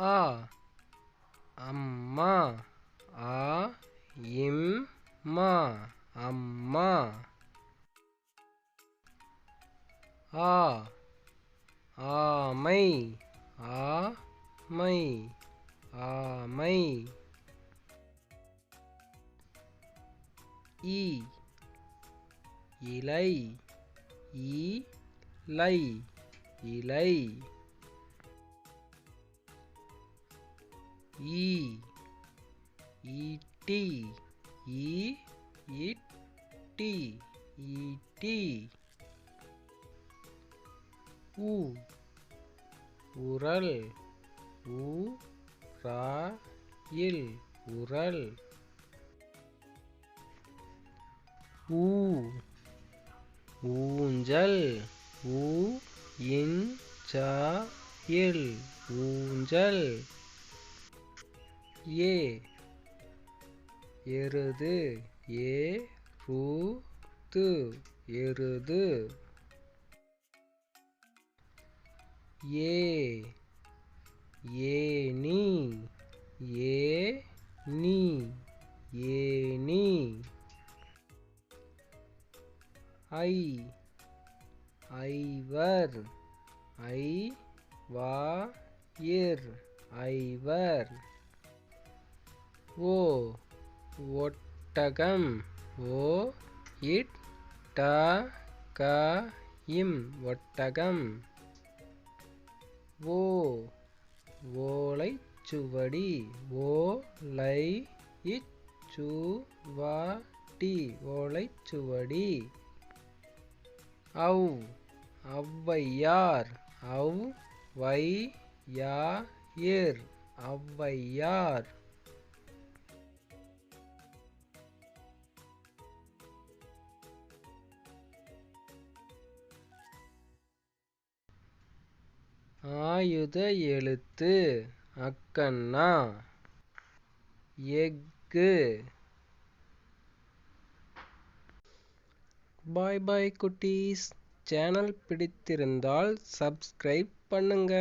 ஆ அம்மா ஆ இம் மா அம்மா. ஆ ஆமை ஆமை ஆமை. இ இலை இலை இலை. ஈ ஈட்டி ஈ இட்டி ஈட்டி உ உரல். உ ரா இல். உரல். ஊ ஊஞ்சல். ஊ இன் சா இல். ஊஞ்சல். ஏ எருது ஏ ரு து எருது. ஏ ஏனி ஏ நீ ஏனி ஐ ஐவர் ஐ வா இர் ஐவர். ஓ ஒட்டகம். ஓ இட் ட க இம் ஒட்டகம். ஓ ஓலைச்சுவடி. ஓ லை இச்சுவடி ஓலைச்சுவடி. அவ் ஔவையார். அவ் வை யா இர் ஔவையார். ஆயுத எழுத்து அக்கண்ணா. எக்கு பாய் பாய் குட்டீஸ். சேனல் பிடித்திருந்தால் சப்ஸ்கிரைப் பண்ணுங்க.